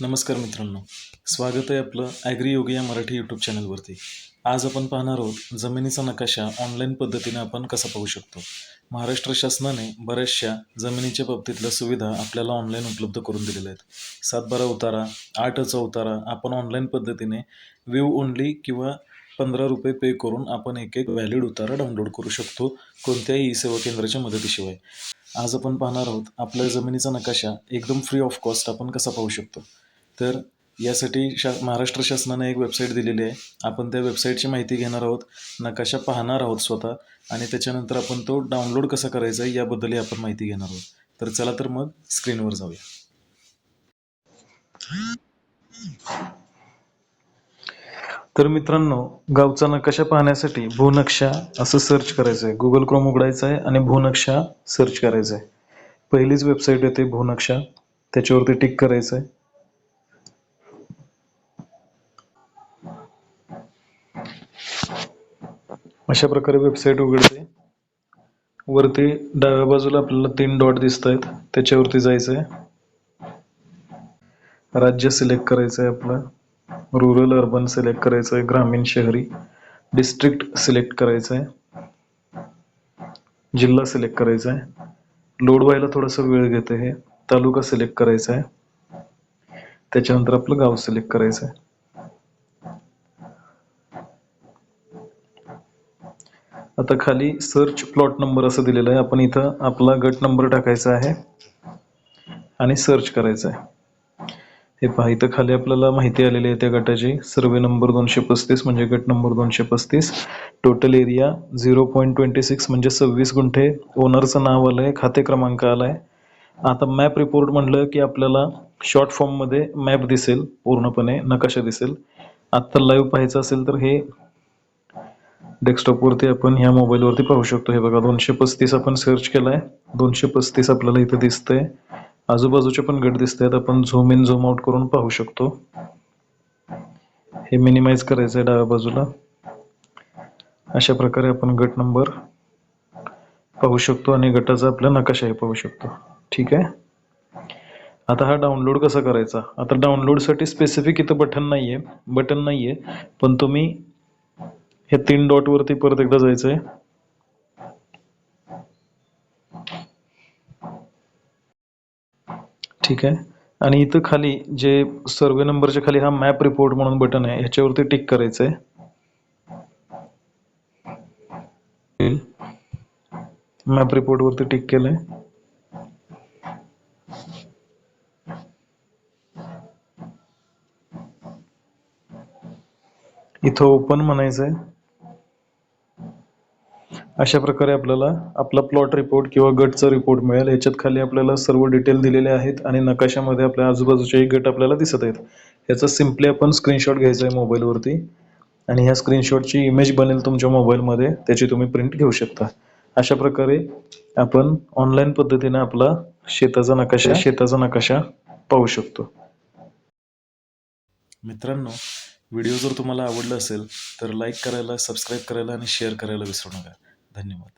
नमस्कार मित्रांनो. स्वागत आहे आपलं ॲग्री योगी या मराठी यूट्यूब चॅनलवरती आज आपण पाहणार आहोत जमिनीचा नकाशा ऑनलाईन पद्धतीने आपण कसा पाहू शकतो? महाराष्ट्र शासनाने बऱ्याचशा जमिनीच्या बाबतीतल्या सुविधा आपल्याला ऑनलाईन उपलब्ध करून दिलेल्या आहेत. सातबारा उतारा आठचा उतारा आपण ऑनलाईन पद्धतीने व्यू ओनली किंवा पंधरा रुपये पे करून आपण एक एक व्हॅलिड उतारा डाउनलोड करू शकतो कोणत्याही ई सेवा केंद्राच्या मदतीशिवाय. आज आपण पाहणार आहोत आपल्या जमिनीचा नकाशा एकदम फ्री ऑफ कॉस्ट आपण कसा पाहू शकतो? तर यासाठी शा महाराष्ट्र शासनाने एक वेबसाईट दिलेली आहे. आपण त्या वेबसाईटची माहिती घेणार आहोत. नकाशा पाहणार आहोत स्वतः. आणि त्याच्यानंतर आपण तो डाउनलोड कसा करायचा आहे याबद्दलही आपण माहिती घेणार आहोत. तर चला तर मग स्क्रीनवर जाऊया. तर मित्रांनो गावचा नकाशा पाहण्यासाठी भूनक्षा असं सर्च करायचं आहे. गुगल क्रोम उघडायचं आहे आणि भूनक्षा सर्च करायचं आहे. पहिलीच वेबसाईट येते भूनक्षा त्याच्यावरती टिक करायचं आहे. अशा प्रकारे वेबसाईट उघडते. वरती डाव्या बाजूला आपल्याला तीन डॉट दिसत आहेत त्याच्यावरती जायचं आहे राज्य सिलेक्ट करायचं आहे आपलं. रुरल अर्बन सिलेक्ट करायचं आहे ग्रामीण शहरी. डिस्ट्रिक्ट सिलेक्ट करायचं आहे जिल्हा सिलेक्ट करायचा आहे लोड व्हायला थोडासा वेळ घेते हे. तालुका सिलेक्ट करायचा आहे त्याच्यानंतर आपलं गाव सिलेक्ट करायचं आहे आता खाली सर्च प्लॉट नंबर असं दिलेलं आहे. आपण इथं आपला गट नंबर टाकायचा आहे आणि सर्च करायचं आहे. हे पहा इथं खाली आपल्याला माहिती आलेली आहे त्या गटाची. सर्वे नंबर दोनशे पस्तीस म्हणजे गट नंबर दोनशे पस्तीस. Total area zero point twenty six म्हणजे सव्वीस गुंठे. ओनरचं नाव आलं आहे खाते क्रमांक आला आहे आता मॅप रिपोर्ट म्हटलं की आपल्याला शॉर्ट फॉर्ममध्ये मॅप दिसेल पूर्णपणे नकाशा दिसेल. आत्ता लाईव्ह पाहायचं असेल तर हे डेस्कटॉपवरती आपण ह्या मोबाईलवरती पाहू शकतो. हे बघा दोनशे पस्तीस आपण सर्च केलाय. दोनशे पस्तीस आपल्याला इथं दिसतंय. आजूबाजूचे पण गट दिसत आहेत आपण झूम इन झूम आउट करून पाहू शकतो. हे मिनिमाइज करायचं आहे डाव्या बाजूला. अशा प्रकारे आपण गट नंबर पाहू शकतो आणि गटाचा आपला नकाशाही पाहू शकतो. ठीक आहे? आता हा डाउनलोड कसा करायचा? आता डाउनलोडसाठी स्पेसिफिक इथं बटन नाही आहे बटन नाही आहे पण तुम्ही हे तीन डॉट वरती परत एकदा जायचंय. ठीक आहे. आणि इथं खाली जे सर्वे नंबरच्या खाली हा मॅप रिपोर्ट म्हणून बटन आहे ह्याच्यावरती टिक करायचंय. मॅप रिपोर्ट वरती टिक केलंय. इथं ओपन म्हणायचंय. अशा प्रकारे आपल्याला आपला प्लॉट रिपोर्ट किंवा गटचा रिपोर्ट मिळेल. याच्यात खाली आपल्याला सर्व डिटेल दिलेले आहेत आणि नकाशामध्ये आपल्या आजूबाजूचेही गट आपल्याला दिसत आहेत. याचा सिम्पली आपण स्क्रीनशॉट घ्यायचा आहे मोबाईलवरती आणि ह्या स्क्रीनशॉटची इमेज बनेल तुमच्या मोबाईलमध्ये त्याची तुम्ही प्रिंट घेऊ शकता. अशा प्रकारे आपण ऑनलाईन पद्धतीने आपला शेताचा नकाशा शेताचा नकाशा पाहू शकतो. मित्रांनो व्हिडिओ जर तुम्हाला आवडला असेल तर लाईक करायला सबस्क्राईब करायला आणि शेअर करायला विसरू नका. धन्यवाद.